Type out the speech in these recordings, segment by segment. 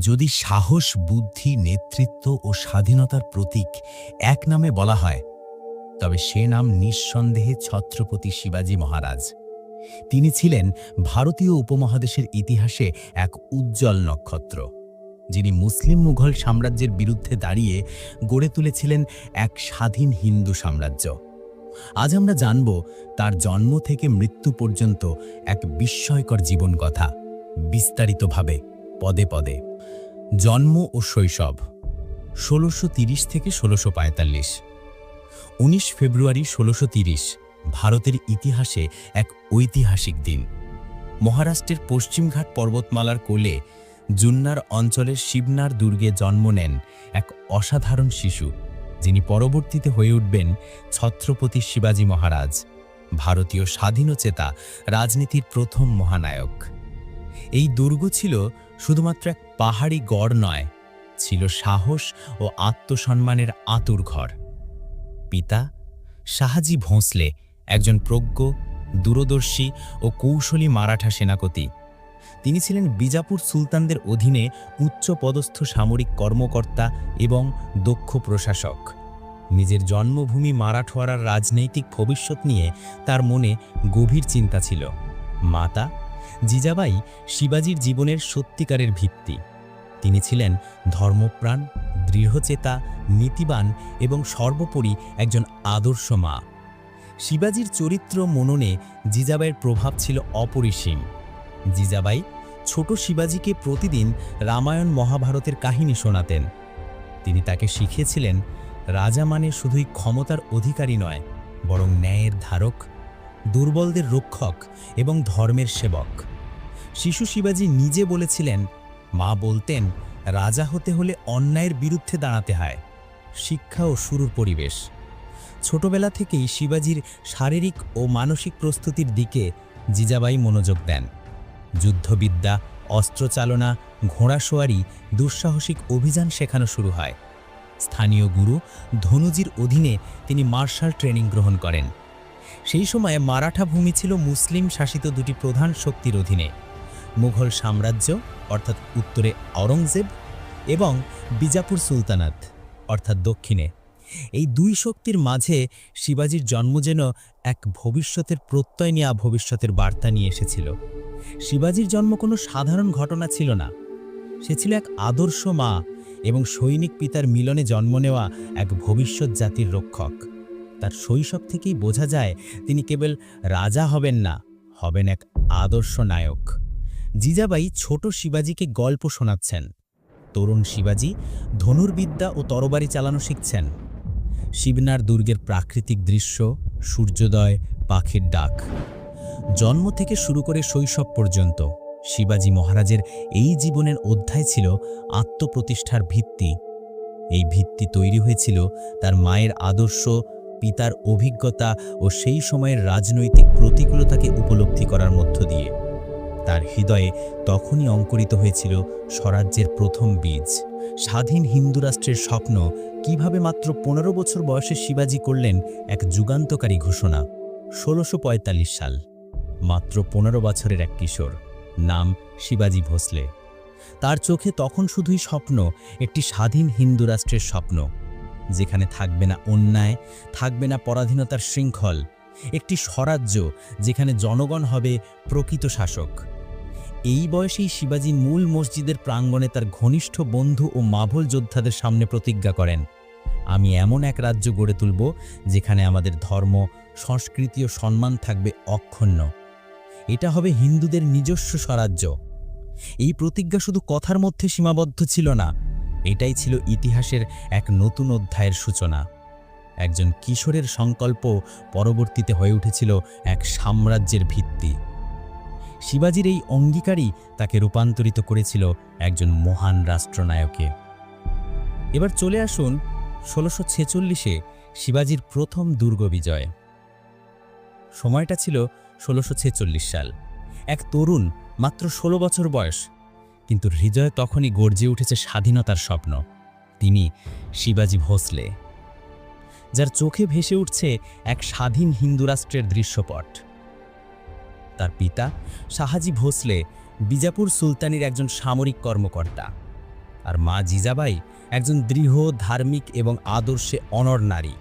যদি সাহস, বুদ্ধি, নেতৃত্ব ও স্বাধীনতার প্রতীক এক নামে বলা হয়, তবে সে নাম নিঃসন্দেহে ছত্রপতি শিবাজী মহারাজ। তিনি ছিলেন ভারতীয় উপমহাদেশের ইতিহাসে এক উজ্জ্বল নক্ষত্র, যিনি মুসলিম মুঘল সাম্রাজ্যের বিরুদ্ধে দাঁড়িয়ে গড়ে তুলেছিলেন এক স্বাধীন হিন্দু সাম্রাজ্য। আজ আমরা জানব তার জন্ম থেকে মৃত্যু পর্যন্ত এক বিস্ময়কর জীবন কথা বিস্তারিতভাবে পদে পদে। জন্ম ও শৈশব, ষোলোশো থেকে ষোলোশো পঁয়তাল্লিশ। উনিশ ফেব্রুয়ারি ষোলোশো ভারতের ইতিহাসে এক ঐতিহাসিক দিন। মহারাষ্ট্রের পশ্চিমঘাট পর্বতমালার কোলে জুন্নার অঞ্চলের শিবনার দুর্গে জন্ম নেন এক অসাধারণ শিশু, যিনি পরবর্তীতে হয়ে উঠবেন ছত্রপতি শিবাজী মহারাজ, ভারতীয় স্বাধীনচেতা রাজনীতির প্রথম মহানায়ক। এই দুর্গ ছিল শুধুমাত্র এক পাহাড়ি গড় নয়, ছিল সাহস ও আত্মসম্মানের আতুর ঘর। পিতা শাহাজি ভোঁসলে একজন প্রজ্ঞ, দূরদর্শী ও কৌশলী মারাঠা সেনাপতি। তিনি ছিলেন বিজাপুর সুলতানদের অধীনে উচ্চপদস্থ সামরিক কর্মকর্তা এবং দক্ষ প্রশাসক। নিজের জন্মভূমি মারাঠওয়ারার রাজনৈতিক ভবিষ্যৎ নিয়ে তার মনে গভীর চিন্তা ছিল। মাতা জিজাবাই শিবাজির জীবনের সত্যিকারের ভিত্তি। তিনি ছিলেন ধর্মপ্রাণ, দৃঢ়চেতা, নীতিবান এবং সর্বোপরি একজন আদর্শ মা। শিবাজির চরিত্র মননে জিজাবাইয়ের প্রভাব ছিল অপরিসীম। জিজাবাই ছোট শিবাজিকে প্রতিদিন রামায়ণ মহাভারতের কাহিনী শোনাতেন। তিনি তাকে শিখিয়েছিলেন, রাজা মানে শুধুই ক্ষমতার অধিকারী নয়, বরং ন্যায়ের ধারক দুর্বলদের রক্ষক এবং ধর্মের সেবক। শিশু শিবাজি নিজে বলেছিলেন, মা বলতেন, রাজা হতে হলে অন্যায়ের বিরুদ্ধে দাঁড়াতে হয়। শিক্ষা ও শুরুর পরিবেশ। ছোটবেলা থেকেই শিবাজির শারীরিক ও মানসিক প্রস্তুতির দিকে জিজাবাই মনোযোগ দেন। যুদ্ধবিদ্যা, অস্ত্রচালনা, ঘোড়াসোয়ারি, দুঃসাহসিক অভিযান শেখানো শুরু হয়। স্থানীয় গুরু ধনুজির অধীনে তিনি মার্শাল ট্রেনিং গ্রহণ করেন। সেই সময়ে মারাঠা ভূমি ছিল মুসলিম শাসিত দুটি প্রধান শক্তির অধীনে। মুঘল সাম্রাজ্য, অর্থাৎ উত্তরে আওরঙ্গজেব এবং বিজাপুর সুলতানাত, অর্থাৎ দক্ষিণে। এই দুই শক্তির মাঝে শিবাজির জন্ম যেন এক ভবিষ্যতের প্রত্যয় নেওয়া ভবিষ্যতের বার্তা নিয়ে এসেছিল। শিবাজির জন্ম কোনো সাধারণ ঘটনা ছিল না। সে ছিল এক আদর্শ মা এবং সৈনিক পিতার মিলনে জন্ম নেওয়া এক ভবিষ্যৎ জাতির রক্ষক। তার শৈশব থেকেই বোঝা যায় তিনি কেবল রাজা হবেন না, হবেন এক আদর্শ নায়ক। জিজাবাই ছোট শিবাজিকে গল্প শোনাচ্ছেন। তরুণ শিবাজি ধনুর্বিদ্যা ও তরবারি চালানো শিখছেন। শিবনার দুর্গের প্রাকৃতিক দৃশ্য, সূর্যোদয়, পাখির ডাক। জন্ম থেকে শুরু করে শৈশব পর্যন্ত শিবাজি মহারাজের এই জীবনের অধ্যায় ছিল আত্মপ্রতিষ্ঠার ভিত্তি। এই ভিত্তি তৈরি হয়েছিল তার মায়ের আদর্শ পিতার অভিজ্ঞতা ও সেই সময়ের রাজনৈতিক প্রতিকূলতাকে উপলব্ধি করার মধ্য দিয়ে। তার হৃদয়ে তখনই অঙ্কুরিত হয়েছিল স্বরাজ্যের প্রথম বীজ। স্বাধীন হিন্দু রাষ্ট্রের স্বপ্ন, কীভাবে মাত্র পনেরো বছর বয়সে শিবাজি করলেন এক যুগান্তকারী ঘোষণা, ষোলোশো সাল। মাত্র পনেরো বছরের এক কিশোর, নাম শিবাজি ভোসলে। তার চোখে তখন শুধুই স্বপ্ন, একটি স্বাধীন হিন্দু রাষ্ট্রের স্বপ্ন। যেখানে থাকবে না অন্যায়, থাকবে না পরাধীনতার শৃঙ্খল। একটি স্বরাজ্য যেখানে জনগণ হবে প্রকৃত শাসক। এই বয়সেই শিবাজি মূল মসজিদের প্রাঙ্গণে তার ঘনিষ্ঠ বন্ধু ও মাভল যোদ্ধাদের সামনে প্রতিজ্ঞা করেন, আমি এমন এক রাজ্য গড়ে তুলব যেখানে আমাদের ধর্ম, সংস্কৃতি ও সম্মান থাকবে অক্ষুণ্ণ। এটা হবে হিন্দুদের নিজস্ব স্বরাজ্য। এই প্রতিজ্ঞা শুধু কথার মধ্যে সীমাবদ্ধ ছিল না এটাই ছিল ইতিহাসের এক নতুন অধ্যায়ের সূচনা। একজন কিশোরের সংকল্প পরবর্তীতে হয়ে উঠেছিল এক সাম্রাজ্যের ভিত্তি। শিবাজির এই অঙ্গীকারই তাকে রূপান্তরিত করেছিল একজন মহান রাষ্ট্রনায়কে। এবার চলে আসুন ষোলোশো ছেচল্লিশে শিবাজির প্রথম দুর্গ বিজয়। সময়টা ছিল ষোলোশো সাল। এক তরুণ, মাত্র ষোলো বছর বয়স কিন্তু হৃদয়ে তখনই গর্জে উঠেছে স্বাধীনতার স্বপ্ন। তিনি শিবাজি ভোসলে, যার চোখে ভেসে উঠছে এক স্বাধীন হিন্দু রাষ্ট্রের দৃশ্যপট। তার পিতা শাহাজি ভোসলে বিজাপুর সুলতানির একজন সামরিক কর্মকর্তা আর মা জিজাবাই একজন দৃঢ়, ধার্মিক এবং আদর্শে অনর নারী।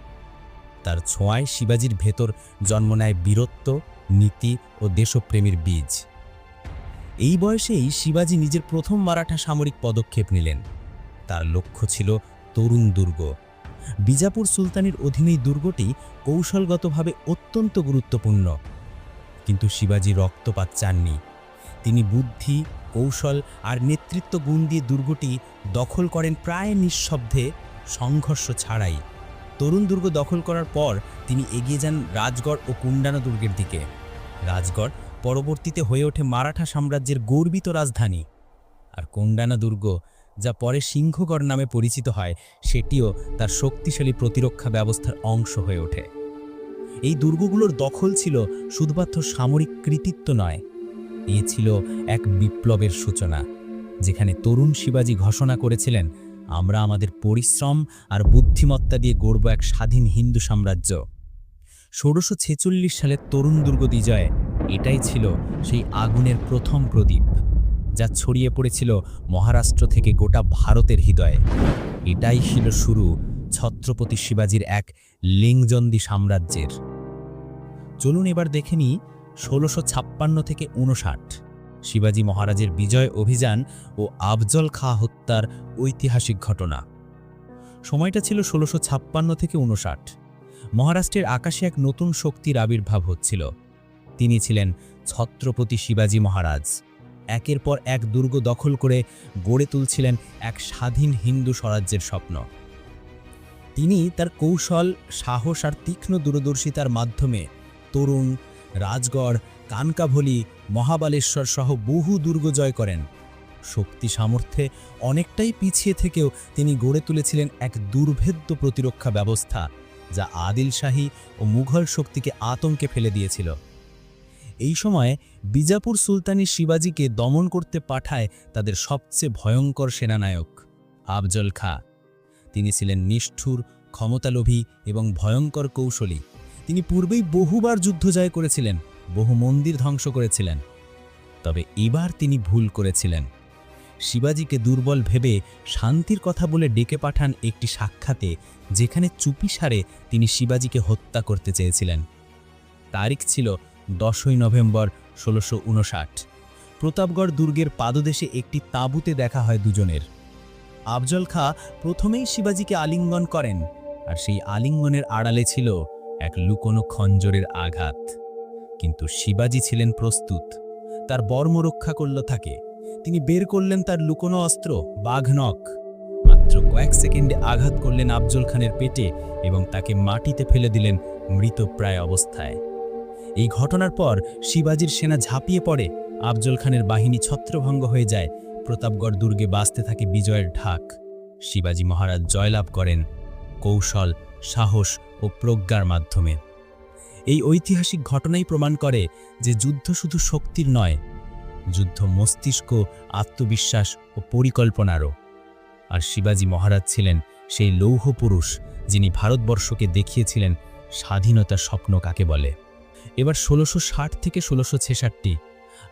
তার ছোঁয়ায় শিবাজির ভেতর জন্ম নেয় বীরত্ব, নীতি ও দেশপ্রেমীর বীজ। এই বয়সেই শিবাজি নিজের প্রথম মারাঠা সামরিক পদক্ষেপ নিলেন। তার লক্ষ্য ছিল তরুণ দুর্গ। বিজাপুর সুলতানের অধীনেই দুর্গটি কৌশলগতভাবে অত্যন্ত গুরুত্বপূর্ণ। কিন্তু শিবাজি রক্তপাত চাননি। তিনি বুদ্ধি, কৌশল আর নেতৃত্ব গুণ দিয়ে দুর্গটি দখল করেন প্রায় নিঃশব্দে সংঘর্ষ ছাড়াই। তরুণ দুর্গ দখল করার পর তিনি এগিয়ে যান রাজগড় ও কুণ্ডানা দুর্গের দিকে। রাজগড় পরবর্তীতে হয়ে ওঠে মারাঠা সাম্রাজ্যের গর্বিত রাজধানী। আর কোন্ডানা দুর্গ, যা পরে সিংহগড় নামে পরিচিত হয়, সেটিও তার শক্তিশালী প্রতিরক্ষা ব্যবস্থার অংশ হয়ে ওঠে। এই দুর্গগুলোর দখল ছিল শুধুমাত্র সামরিক কৃতিত্ব নয়, এ ছিল এক বিপ্লবের সূচনা, যেখানে তরুণ শিবাজি ঘোষণা করেছিলেন, আমরা আমাদের পরিশ্রম আর বুদ্ধিমত্তা দিয়ে গড়ব এক স্বাধীন হিন্দু সাম্রাজ্য। ষোড়শো সালের তরুণ দুর্গ বিজয় এটাই ছিল সেই আগুনের প্রথম প্রদীপ, যা ছড়িয়ে পড়েছিল মহারাষ্ট্র থেকে গোটা ভারতের হৃদয়ে। এটাই ছিল শুরু ছত্রপতি শিবাজির এক লিঙ্গজন্দি সাম্রাজ্যের। চলুন এবার দেখে নিই ষোলোশো ছাপ্পান্ন থেকে উনষাট শিবাজি মহারাজের বিজয় অভিযান ও আফজল খা হত্যার ঐতিহাসিক ঘটনা। সময়টা ছিল ষোলোশো ছাপ্পান্ন থেকে উনষাট মহারাষ্ট্রের আকাশে এক নতুন শক্তির আবির্ভাব হচ্ছিল। তিনি ছিলেন ছত্রপতি শিবাজি মহারাজ। একের পর এক দুর্গ দখল করে গড়ে তুলছিলেন এক স্বাধীন হিন্দু স্বরাজ্যের স্বপ্ন। তিনি তার কৌশল, সাহস আর তীক্ষ্ণ দূরদর্শিতার মাধ্যমে তরুণ, রাজগড়, কানকাভলি, মহাবালেশ্বর সহ বহু দুর্গ জয় করেন। শক্তি সামর্থ্যে অনেকটাই পিছিয়ে থেকেও তিনি গড়ে তুলেছিলেন এক দুর্ভেদ্য প্রতিরক্ষা ব্যবস্থা, যা আদিল শাহী ও মুঘল শক্তিকে আতঙ্কে ফেলে দিয়েছিল। এই সময়ে বিজাপুর সুলতানি শিবাজিকে দমন করতে পাঠায় তাদের সবচেয়ে ভয়ঙ্কর সেনানায়ক, আফজল খা। তিনি ছিলেন নিষ্ঠুর, ক্ষমতালোভী এবং ভয়ঙ্কর কৌশলী। তিনি পূর্বেই বহুবার যুদ্ধ জয় করেছিলেন, বহু মন্দির ধ্বংস করেছিলেন। তবে এবার তিনি ভুল করেছিলেন। শিবাজিকে দুর্বল ভেবে শান্তির কথা বলে ডেকে পাঠান একটি সাক্ষাতে, যেখানে চুপিসারে তিনি শিবাজিকে হত্যা করতে চেয়েছিলেন। তারিখ ছিল দশই নভেম্বর ষোলোশো প্রতাপগড় দুর্গের পাদদেশে একটি তাঁবুতে দেখা হয় দুজনের। আফজল খা প্রথমেই শিবাজিকে আলিঙ্গন করেন, আর সেই আলিঙ্গনের আড়ালে ছিল এক লুকোনো খঞ্জরের আঘাত। কিন্তু শিবাজি ছিলেন প্রস্তুত, তার বর্ম রক্ষা করল থাকে তিনি বের করলেন তার লুকোনো অস্ত্র বাঘনক মাত্র কয়েক সেকেন্ডে আঘাত করলেন আফজল খানের পেটে এবং তাকে মাটিতে ফেলে দিলেন মৃতপ্রায় অবস্থায়। এই ঘটনার পর শিবাজির সেনা ঝাঁপিয়ে পড়ে, আফজল খানের বাহিনী ছত্রভঙ্গ হয়ে যায়, প্রতাপগড় দুর্গে বাঁচতে থাকে বিজয়ের ঢাক। শিবাজি মহারাজ জয়লাভ করেন কৌশল, সাহস ও প্রজ্ঞার মাধ্যমে। এই ঐতিহাসিক ঘটনাই প্রমাণ করে যে যুদ্ধ শুধু শক্তির নয়, যুদ্ধ মস্তিষ্ক, আত্মবিশ্বাস ও পরিকল্পনারও। আর শিবাজি মহারাজ ছিলেন সেই লৌহ পুরুষ যিনি ভারতবর্ষকে দেখিয়েছিলেন স্বাধীনতার স্বপ্ন কাকে বলে। এবার ষোলোশো থেকে ষোলোশো ছেষট্টি,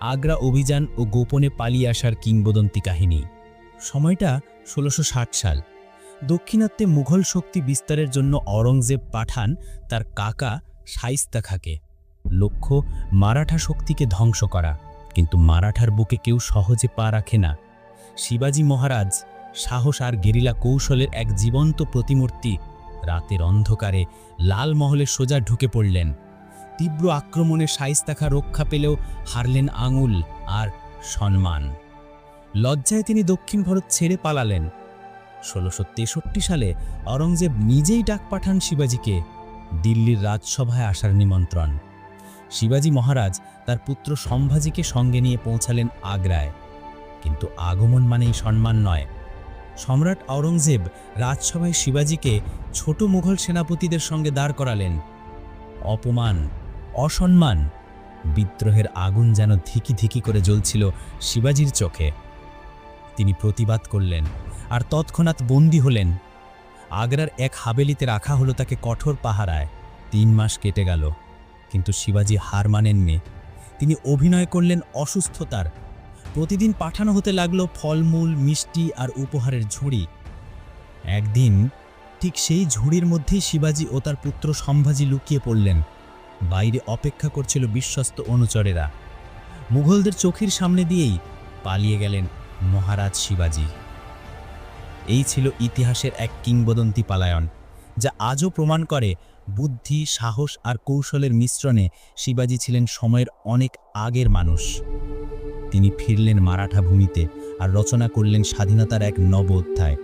আগ্রা অভিযান ও গোপনে পালিয়ে আসার কিংবদন্তি কাহিনী। সময়টা ষোলোশো সাল। দক্ষিণাত্যে মুঘল শক্তি বিস্তারের জন্য অরঙ্গজেব পাঠান তার কাকা শাইস্তা খাকে। লক্ষ্য, মারাঠা শক্তিকে ধ্বংস করা, কিন্তু মারাঠার বুকে কেউ সহজে পা রাখে না। শিবাজি মহারাজ সাহস আর গেরিলা কৌশলের এক জীবন্ত প্রতিমূর্তি রাতের অন্ধকারে লাল মহলে সোজা ঢুকে পড়লেন। তীব্র আক্রমণে শাইস্তাখা রক্ষা পেলেও হারলেন আঙুল আর সম্মান। লজ্জায় তিনি দক্ষিণ ভারত ছেড়ে পালালেন। ষোলোশো তেষট্টি সালে অরঙ্গজেব নিজেই ডাক পাঠান শিবাজিকে দিল্লির রাজসভায় আসার নিমন্ত্রণ। শিবাজি মহারাজ তার পুত্র সম্ভাজিকে সঙ্গে নিয়ে পৌঁছালেন আগ্রায়। কিন্তু আগমন মানেই সম্মান নয়। সম্রাট আওরঙ্গজেব রাজসভায় শিবাজিকে ছোট মুঘল সেনাপতিদের সঙ্গে দাঁড় করালেন। অপমান অসম্মান। বিদ্রোহের আগুন যেন ধিকি ধিকি করে জ্বলছিল শিবাজির চোখে। তিনি প্রতিবাদ করলেন আর তৎক্ষণাৎ বন্দী হলেন। আগ্রার এক হাবেলিতে রাখা হলো তাকে কঠোর পাহারায়। তিন মাস কেটে গেল, কিন্তু শিবাজি হার মানেননি। তিনি অভিনয় করলেন অসুস্থতার। প্রতিদিন পাঠানো হতে লাগল ফলমূল, মিষ্টি আর উপহারের ঝুড়ি। একদিন ঠিক সেই ঝুড়ির মধ্যেই শিবাজি ও তার পুত্র সম্ভাজি লুকিয়ে পড়লেন। বাইরে অপেক্ষা করছিল বিশ্বস্ত অনুচরেরা। মুঘলদের চোখের সামনে দিয়েই পালিয়ে গেলেন মহারাজ শিবাজি। এই ছিল ইতিহাসের এক কিংবদন্তি পালায়ন, যা আজও প্রমাণ করে বুদ্ধি, সাহস আর কৌশলের মিশ্রণে শিবাজি ছিলেন সময়ের অনেক আগের মানুষ। তিনি ফিরলেন মারাঠা ভূমিতে আর রচনা করলেন স্বাধীনতার এক নব অধ্যায়।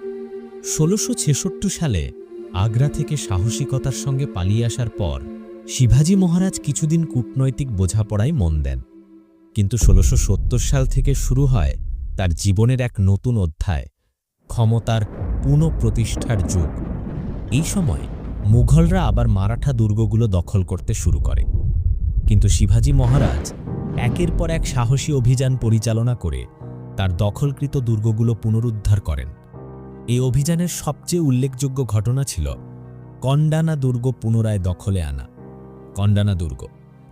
ষোলোশো সালে আগ্রা থেকে সাহসিকতার সঙ্গে পালিয়ে আসার পর শিবাজি মহারাজ কিছুদিন কূটনৈতিক বোঝাপড়ায় মন দেন। কিন্তু ষোলোশো সাল থেকে শুরু হয় তার জীবনের এক নতুন অধ্যায়, ক্ষমতার পুনঃপ্রতিষ্ঠার যুগ। এই সময় মুঘলরা আবার মারাঠা দুর্গগুলো দখল করতে শুরু করে। কিন্তু শিবাজি মহারাজ একের পর এক সাহসী অভিযান পরিচালনা করে তার দখলকৃত দুর্গগুলো পুনরুদ্ধার করেন। এই অভিযানের সবচেয়ে উল্লেখযোগ্য ঘটনা ছিল কন্ডানা দুর্গ পুনরায় দখলে আনা। কন্ডানা দুর্গ,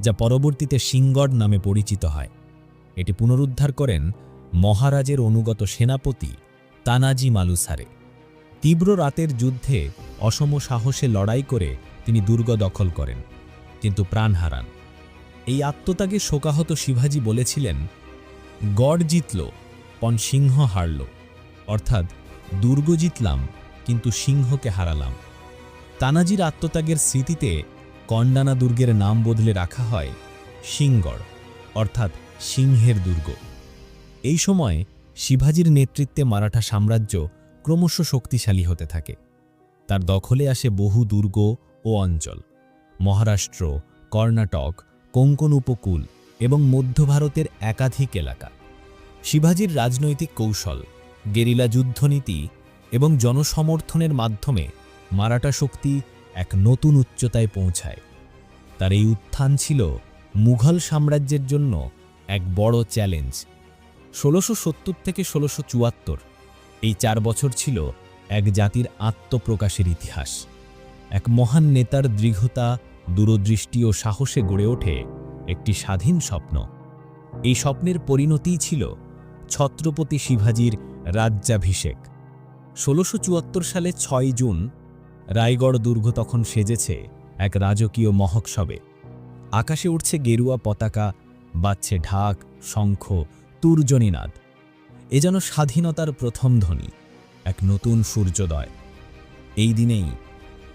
যা পরবর্তীতে সিংগড় নামে পরিচিত হয়। এটি পুনরুদ্ধার করেন মহারাজের অনুগত সেনাপতি তানাজি মালুসারে। তীব্র রাতের যুদ্ধে অসম সাহসে লড়াই করে তিনি দুর্গ দখল করেন, কিন্তু প্রাণ হারান। এই আত্মত্যাগে শোকাহত শিবাজি বলেছিলেন, গড় জিতল, পণ সিংহ হারল। অর্থাৎ দুর্গ জিতলাম, কিন্তু সিংহকে হারালাম। তানাজির আত্মত্যাগের স্মৃতিতে কন্ডানা দুর্গের নাম বদলে রাখা হয় সিংগড়, অর্থাৎ সিংহের দুর্গ। এই সময় শিবাজির নেতৃত্বে মারাঠা সাম্রাজ্য ক্রমশ শক্তিশালী হতে থাকে। তার দখলে আসে বহু দুর্গ ও অঞ্চল। মহারাষ্ট্র, কর্ণাটক কোঙ্কণ উপকূল এবং মধ্য ভারতের একাধিক এলাকা। শিবাজির রাজনৈতিক কৌশল, গেরিলা যুদ্ধনীতি এবং জনসমর্থনের মাধ্যমে মারাঠা শক্তি এক নতুন উচ্চতায় পৌঁছায়। তার এই উত্থান ছিল মুঘল সাম্রাজ্যের জন্য এক বড় চ্যালেঞ্জ। ষোলোশো সত্তর থেকে ষোলোশো চুয়াত্তর এই চার বছর ছিল এক জাতির আত্মপ্রকাশের ইতিহাস। এক মহান নেতার দৃঢ়তা, দূরদৃষ্টি ও সাহসে গড়ে ওঠে একটি স্বাধীন স্বপ্ন। এই স্বপ্নের পরিণতিই ছিল ছত্রপতি শিবাজির রাজ্যাভিষেক। ষোলোশো সালে ছয় জুন রায়গড় দুর্গ তখন সেজেছে এক রাজকীয় মহোৎসবে। আকাশে উঠছে গেরুয়া পতাকা, বাজছে ঢাক, শঙ্খ, তুর্জনীনাদ। এ যেন স্বাধীনতার প্রথম ধ্বনি, এক নতুন সূর্যোদয়। এই দিনেই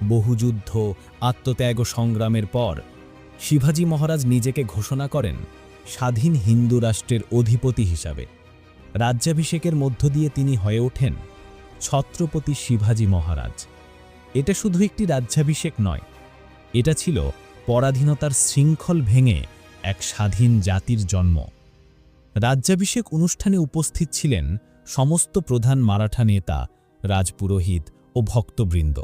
বহু যুদ্ধ, আত্মত্যাগ ও সংগ্রামের পর শিবাজি মহারাজ নিজেকে ঘোষণা করেন স্বাধীন হিন্দু রাষ্ট্রের অধিপতি হিসাবে। রাজ্যাভিষেকের মধ্য দিয়ে তিনি হয়ে ওঠেন ছত্রপতি শিবাজি মহারাজ। এটা শুধু একটি রাজ্যাভিষেক নয়, এটা ছিল পরাধীনতার শৃঙ্খল ভেঙে এক স্বাধীন জাতির জন্ম। রাজ্যাভিষেক অনুষ্ঠানে উপস্থিত ছিলেন সমস্ত প্রধান মারাঠা নেতা, রাজপুরোহিত ও ভক্তবৃন্দ।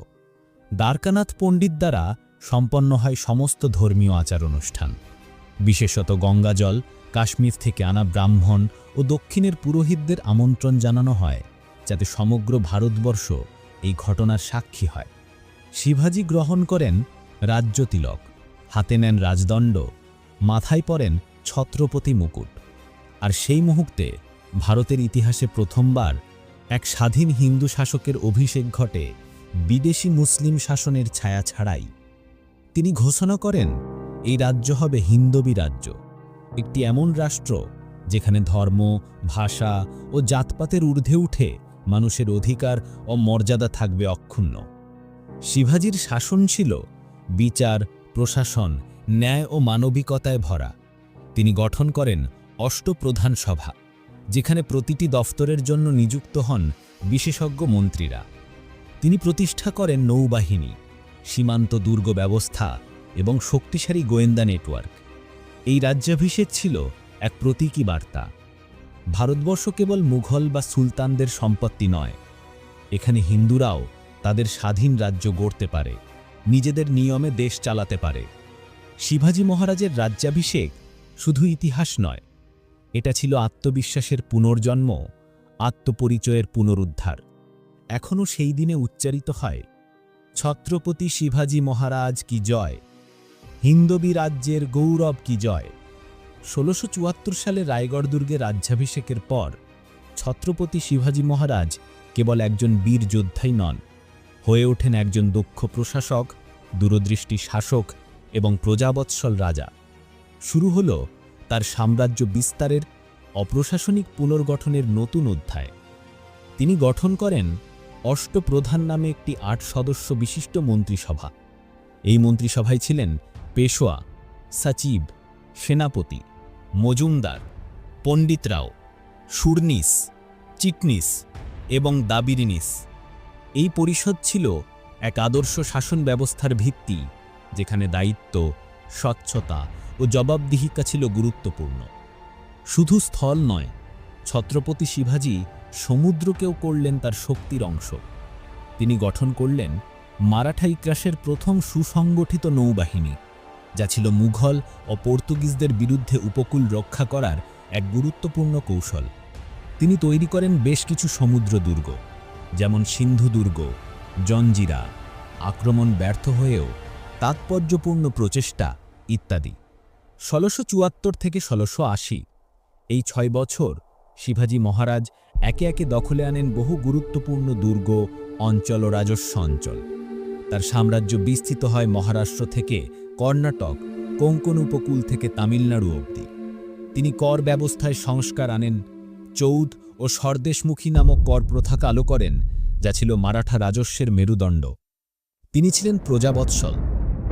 দ্বারকানাথ পণ্ডিত দ্বারা সম্পন্ন হয় সমস্ত ধর্মীয় আচার অনুষ্ঠান বিশেষত গঙ্গাজল, কাশ্মীর থেকে আনা ব্রাহ্মণ ও দক্ষিণের পুরোহিতদের আমন্ত্রণ জানানো হয়, যাতে সমগ্র ভারতবর্ষ এই ঘটনার সাক্ষী হয়। শিবাজি গ্রহণ করেন রাজ্য তিলক, হাতে নেন রাজদণ্ড, মাথায় পরেন ছত্রপতি মুকুট। আর সেই মুহূর্তে ভারতের ইতিহাসে প্রথমবার এক স্বাধীন হিন্দু শাসকের অভিষেক ঘটে বিদেশি মুসলিম শাসনের ছায়া ছাড়াই। তিনি ঘোষণা করেন, এই রাজ্য হবে হিন্দবী রাজ্য। একটি এমন রাষ্ট্র যেখানে ধর্ম, ভাষা ও জাতপাতের ঊর্ধ্বে উঠে মানুষের অধিকার ও মর্যাদা থাকবে অক্ষুণ্ণ। শিবাজির শাসন ছিল বিচার, প্রশাসন, ন্যায় ও মানবিকতায় ভরা। তিনি গঠন করেন অষ্টপ্রধান সভা, যেখানে প্রতিটি দফতরের জন্য নিযুক্ত হন বিশেষজ্ঞ মন্ত্রীরা। তিনি প্রতিষ্ঠা করেন নৌবাহিনী, সীমান্ত দুর্গ ব্যবস্থা এবং শক্তিশালী গোয়েন্দা নেটওয়ার্ক। এই রাজ্যাভিষেক ছিল এক প্রতীকী বার্তা। ভারতবর্ষ কেবল মুঘল বা সুলতানদের সম্পত্তি নয়, এখানে হিন্দুরাও তাদের স্বাধীন রাজ্য গড়তে পারে, নিজেদের নিয়মে দেশ চালাতে পারে। শিবাজী মহারাজের রাজ্যাভিষেক শুধু ইতিহাস নয়, এটা ছিল আত্মবিশ্বাসের পুনর্জন্ম, আত্মপরিচয়ের পুনরুদ্ধার। এখনও সেই দিনে উচ্চারিত হয়, ছত্রপতি শিবাজী মহারাজ কি জয়? হিন্দবী রাজ্যের গৌরব কি জয়? ষোলোশো সালে রায়গড় দুর্গে রাজ্যাভিষেকের পর ছত্রপতি শিবাজী মহারাজ কেবল একজন বীর যোদ্ধাই নন হয়ে ওঠেন একজন দক্ষ প্রশাসক, দূরদৃষ্টি শাসক এবং প্রজাবৎসল রাজা। শুরু হল তার সাম্রাজ্য বিস্তারের অপ্রশাসনিক পুনর্গঠনের নতুন অধ্যায়। তিনি গঠন করেন অষ্টপ্রধান নামে একটি আট সদস্য বিশিষ্ট মন্ত্রিসভা। এই মন্ত্রিসভায় ছিলেন পেশোয়া, সচিব, সেনাপতি, মজুমদার, পণ্ডিতরাও, সুরনিস, চিটনিস এবং দাবিরিনিস। এই পরিষদ ছিল এক আদর্শ শাসন ব্যবস্থার ভিত্তি, যেখানে দায়িত্ব, স্বচ্ছতা ও জবাবদিহিকা ছিল গুরুত্বপূর্ণ। শুধু স্থল নয়, ছত্রপতি শিবাজী সমুদ্রকেও করলেন তার শক্তির অংশ। তিনি গঠন করলেন মারাঠা ইক্রাসের প্রথম সুসংগঠিত নৌবাহিনী, যা ছিল মুঘল ও পর্তুগিজদের বিরুদ্ধে উপকূল রক্ষা করার এক গুরুত্বপূর্ণ কৌশল। তিনি তৈরি করেন বেশ কিছু সমুদ্র দুর্গ যেমন সিন্ধু দুর্গ, জঞ্জিরা, আক্রমণ ব্যর্থ হয়েও তাৎপর্যপূর্ণ প্রচেষ্টা ইত্যাদি। ষোলোশো চুয়াত্তর থেকে ষোলোশো আশি, এই ছয় বছর শিবাজী মহারাজ একে একে দখলে আনেন বহু গুরুত্বপূর্ণ দুর্গ, অঞ্চল ও রাজস্ব অঞ্চল। তার সাম্রাজ্য বিস্তৃত হয় মহারাষ্ট্র থেকে কর্ণাটক কোঙ্কণ উপকূল থেকে তামিলনাড়ু অবধি। তিনি কর ব্যবস্থায় সংস্কার আনেন চৌদ ও স্বরদেশমুখী নামক কর প্রথা কালো করেন, যা ছিল মারাঠা রাজস্বের মেরুদণ্ড। তিনি ছিলেন প্রজাবৎসল,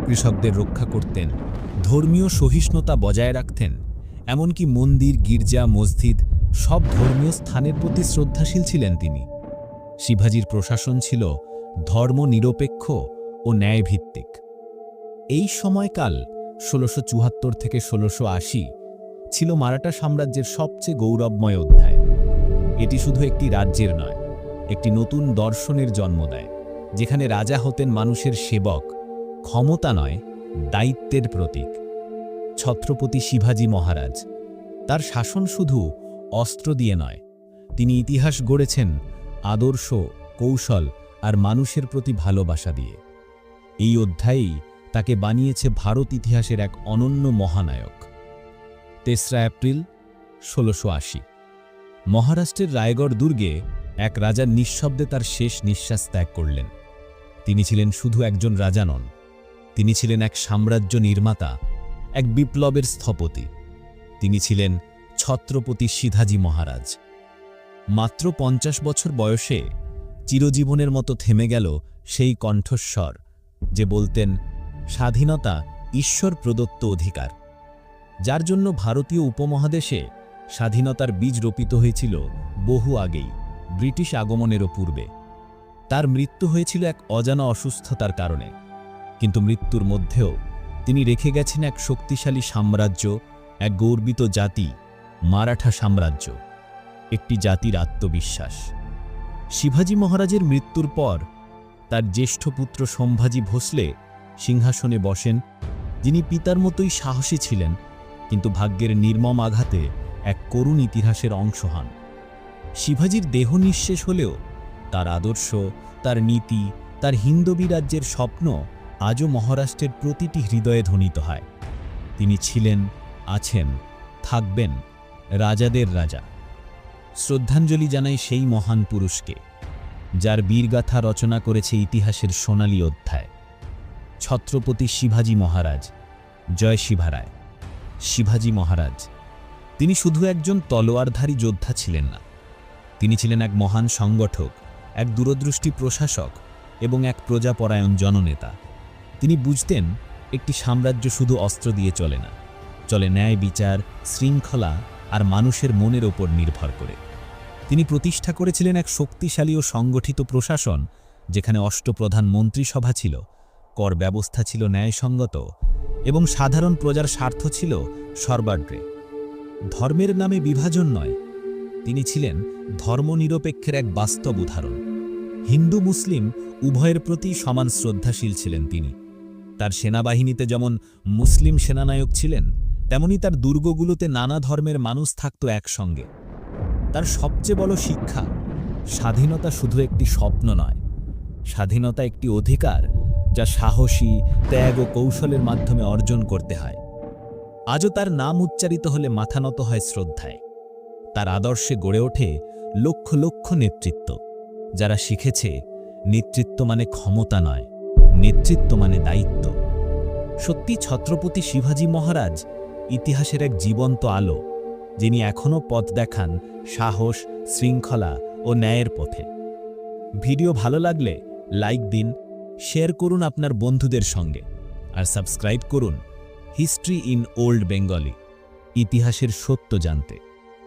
কৃষকদের রক্ষা করতেন, ধর্মীয় সহিষ্ণুতা বজায় রাখতেন, এমনকি মন্দির, গির্জা, মসজিদ, সব ধর্মীয় স্থানের প্রতি শ্রদ্ধাশীল ছিলেন তিনি। শিবাজির প্রশাসন ছিল ধর্ম নিরপেক্ষ ও ন্যায়ভিত্তিক। এই সময়কাল ষোলোশো চুয়াত্তর থেকে ষোলোশো আশি ছিল মারাঠা সাম্রাজ্যের সবচেয়ে গৌরবময় অধ্যায়। এটি শুধু একটি রাজ্যের নয়, একটি নতুন দর্শনের জন্ম দেয়, যেখানে রাজা হতেন মানুষের সেবক, ক্ষমতা নয়, দায়িত্বের প্রতীক। ছত্রপতি শিবাজী মহারাজ, তার শাসন শুধু অস্ত্র দিয়ে নয়, তিনি ইতিহাস গড়েছেন আদর্শ, কৌশল আর মানুষের প্রতি ভালোবাসা দিয়ে। এই অধ্যায়েই তাকে বানিয়েছে ভারত ইতিহাসের এক অনন্য মহানায়ক। তেসরা এপ্রিল, ষোলোশো আশি। মহারাষ্ট্রের রায়গড় দুর্গে এক রাজা নিঃশব্দে তার শেষ নিঃশ্বাস ত্যাগ করলেন। তিনি ছিলেন শুধু একজন রাজা নন, তিনি ছিলেন এক সাম্রাজ্য নির্মাতা, এক বিপ্লবের স্থপতি। তিনি ছিলেন ছত্রপতি সিধাজি মহারাজ। মাত্র পঞ্চাশ বছর বয়সে চিরজীবনের মতো থেমে গেল সেই কণ্ঠস্বর, যে বলতেন, স্বাধীনতা ঈশ্বর প্রদত্ত অধিকার। যার জন্য ভারতীয় উপমহাদেশে স্বাধীনতার বীজ রোপিত হয়েছিল বহু আগেই, ব্রিটিশ আগমনেরও পূর্বে। তার মৃত্যু হয়েছিল এক অজানা অসুস্থতার কারণে। কিন্তু মৃত্যুর মধ্যেও তিনি রেখে গেছেন এক শক্তিশালী সাম্রাজ্য, এক গর্বিত জাতি, মারাঠা সাম্রাজ্য। একটি জাতির আত্মবিশ্বাস। শিবাজী মহারাজের মৃত্যুর পর তার জ্যেষ্ঠ পুত্র সম্ভাজি ভোসলে সিংহাসনে বসেন, যিনি পিতার মতোই সাহসী ছিলেন, কিন্তু ভাগ্যের নির্মম আঘাতে এক করুণ ইতিহাসের অংশ হন। শিবাজির দেহ নিঃশেষ হলেও তার আদর্শ, তার নীতি, তার হিন্দবি রাজ্যের স্বপ্ন আজও মহারাষ্ট্রের প্রতিটি হৃদয়ে ধ্বনিত হয়। তিনি ছিলেন, আছেন, থাকবেন রাজাদের রাজা। শ্রদ্ধাঞ্জলি জানাই সেই মহান পুরুষকে, যার বীরগাথা রচনা করেছে ইতিহাসের সোনালী অধ্যায়। ছত্রপতি শিবাজী মহারাজ, জয় শিভারায় শিবাজী মহারাজ। তিনি শুধু একজন তলোয়ারধারী যোদ্ধা ছিলেন না। তিনি ছিলেন এক মহান সংগঠক, এক দূরদৃষ্টি প্রশাসক এবং এক প্রজাপরায়ণ জননেতা। তিনি বুঝতেন, একটি সাম্রাজ্য শুধু অস্ত্র দিয়ে চলে না, চলে ন্যায় বিচার, শৃঙ্খলা আর মানুষের মনের ওপর নির্ভর করে। তিনি প্রতিষ্ঠা করেছিলেন এক শক্তিশালী ও সংগঠিত প্রশাসন, যেখানে অষ্টপ্রধান মন্ত্রিসভা ছিল, কর ব্যবস্থা ছিল ন্যায়সঙ্গত এবং সাধারণ প্রজার স্বার্থ ছিল সর্বাগ্রে। ধর্মের নামে বিভাজন নয়। তিনি ছিলেন ধর্মনিরপেক্ষের এক বাস্তব উদাহরণ। হিন্দু মুসলিম উভয়ের প্রতি সমান শ্রদ্ধাশীল ছিলেন তিনি। তার সেনাবাহিনীতে যেমন মুসলিম সেনানায়ক ছিলেন, তেমনি তার দুর্গগুলোতে নানা ধর্মের মানুষ থাকত একসঙ্গে। তার সবচেয়ে বড় শিক্ষা, স্বাধীনতা শুধু একটি স্বপ্ন নয়। স্বাধীনতা একটি অধিকার, যা সাহসী, ত্যাগ ও কৌশলের মাধ্যমে অর্জন করতে হয়। আজও তার নাম উচ্চারিত হলে মাথা নত হয় শ্রদ্ধায়। তার আদর্শে গড়ে ওঠে লক্ষ লক্ষ নেতৃত্ব। যারা শিখেছে, নেতৃত্ব মানে ক্ষমতা নয়, নেতৃত্ব মানে দায়িত্ব। সত্যি ছত্রপতি শিবাজী মহারাজ ইতিহাসের এক জীবন্ত আলো, যিনি এখনও পথ দেখান সাহস, শৃঙ্খলা ও ন্যায়ের পথে। ভিডিও ভালো লাগলে লাইক দিন, শেয়ার করুন আপনার বন্ধুদের সঙ্গে, আর সাবস্ক্রাইব করুন হিস্ট্রি ইন ওল্ড বেঙ্গলি ইতিহাসের সত্য জানতে।